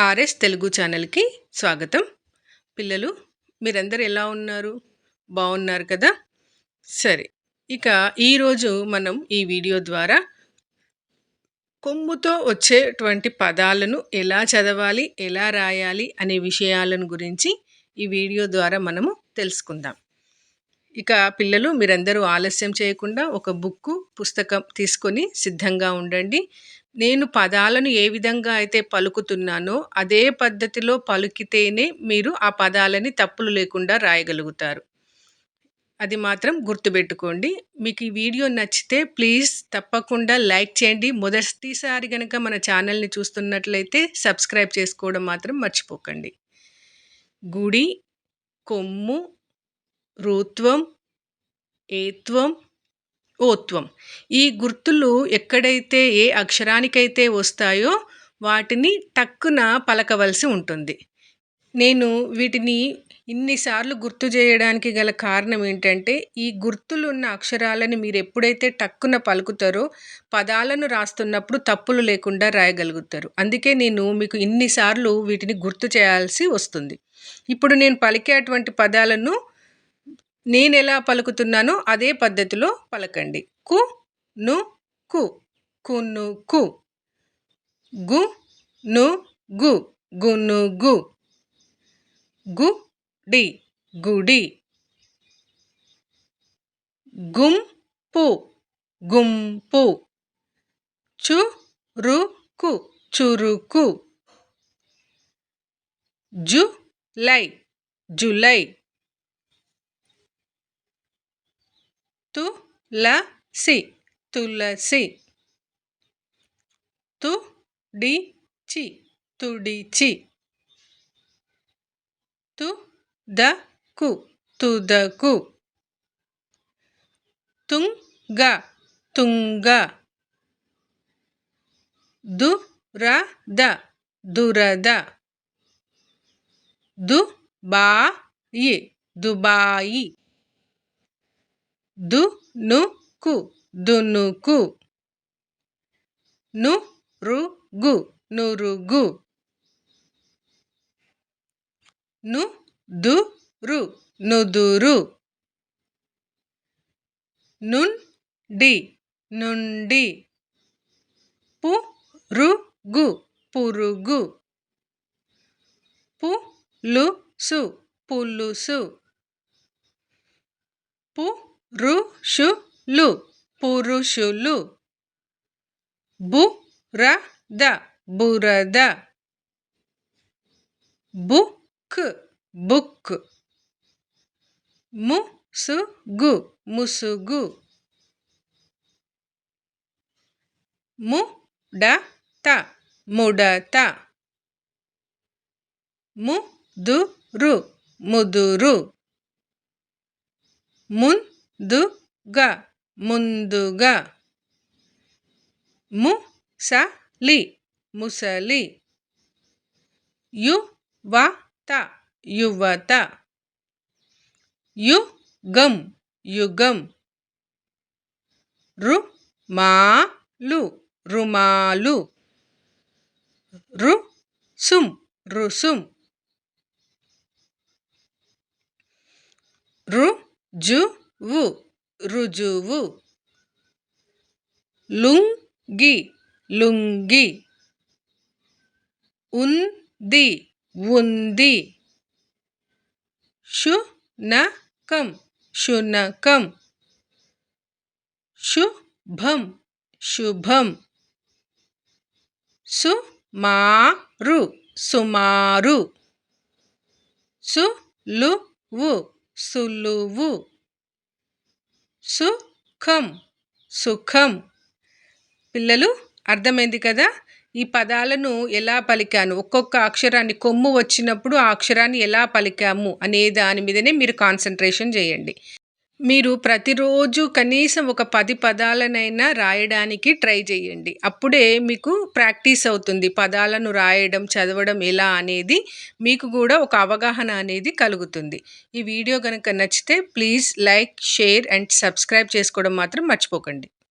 RS Telugu ఛానల్కి స్వాగతం. పిల్లలు మీరందరూ ఎలా ఉన్నారు? బాగున్నారు కదా? సరే ఇక ఈరోజు మనం ఈ వీడియో ద్వారా కొమ్ముతో వచ్చేటువంటి పదాలను ఎలా చదవాలి ఎలా రాయాలి అనే విషయాలను గురించి ఈ వీడియో ద్వారా మనము తెలుసుకుందాం. ఇక పిల్లలు మీరందరూ ఆలస్యం చేయకుండా ఒక బుక్కు పుస్తకం తీసుకొని సిద్ధంగా ఉండండి. నేను పదాలను ఏ విధంగా అయితే పలుకుతున్నానో అదే పద్ధతిలో పలికితేనే మీరు ఆ పదాలని తప్పులు లేకుండా రాయగలుగుతారు. అది మాత్రం గుర్తుపెట్టుకోండి. మీకు ఈ వీడియో నచ్చితే ప్లీజ్ తప్పకుండా లైక్ చేయండి. మొదటిసారి కనుక మన ఛానల్ని చూస్తున్నట్లయితే సబ్స్క్రైబ్ చేసుకోవడం మాత్రం మర్చిపోకండి. గుడి కొమ్ము రుత్వం ఏత్వం ఓత్వం. ఈ గుర్తులు ఎక్కడైతే ఏ అక్షరానికైతే వస్తాయో వాటిని టక్కున పలకవలసి ఉంటుంది. నేను వీటిని ఇన్నిసార్లు గుర్తు చేయడానికి గల కారణం ఏంటంటే ఈ గుర్తులు ఉన్న అక్షరాలను మీరు ఎప్పుడైతే టక్కున పలుకుతారో పదాలను రాస్తున్నప్పుడు తప్పులు లేకుండా రాయగలుగుతారు. అందుకే నేను మీకు ఇన్నిసార్లు వీటిని గుర్తు చేయాల్సి వస్తుంది. ఇప్పుడు నేను పలికేటువంటి పదాలను నేను ఎలా పలుకుతున్నానో అదే పద్ధతిలో పలకండి. కు ను కు. కును కు. గు ను గు. గును గు. గు డి. గుడి. గుంపు. గుంపు. చురుకు. చురుకు. జులై. జులై. ತುಲಸಿ ತುಲಸಿ ತುಡಿಚಿ ತುಡಿಚಿ ತುದಕು ತುದಕು ತುಂಗ ತುಂಗ ದುರದ ದುರದ ದುಬಾಯಿ ದುಬಾಯಿ దునుకు దునుకు. నురుగు నురుగు. నుదురు నుదురు. నుండి నుండి. పురుగు పురుగు. పులుసు పులుసు. పు ఋషులు పురుషులు. బురద. బురద బుక్. బుక్ ముసుగు. ముసుగు ముడత. ముడత ముదురు. ముదురు ముందుగా ముందుగా. ముసలి ముసలి. యువత యువత. యుగం యుగం. రుమాలు రుమాలు. రుసుం రుసుం. రుజు వు రుజువు. లుంగి లుంగి. ఉంది ఉంది. శునకం శునకం. శుభం శుభం. సుమారు సుమారు. సులువు సులువు. సుఖం. సుఖం. పిల్లలు అర్థమైంది కదా? ఈ పదాలను ఎలా పలికాను? ఒక్కొక్క అక్షరాన్ని కొమ్ము వచ్చినప్పుడు ఆ అక్షరాన్ని ఎలా పలికాము అనే దాని మీదనే మీరు కాన్సన్ట్రేషన్ చేయండి. మీరు ప్రతిరోజు కనీసం ఒక పది పదాలనైనా రాయడానికి ట్రై చేయండి. అప్పుడే మీకు ప్రాక్టీస్ అవుతుంది. పదాలను రాయడం చదవడం ఎలా అనేది మీకు కూడా ఒక అవగాహన అనేది కలుగుతుంది. ఈ వీడియో కనుక నచ్చితే please like share and subscribe చేసుకోవడం మాత్రం మర్చిపోకండి.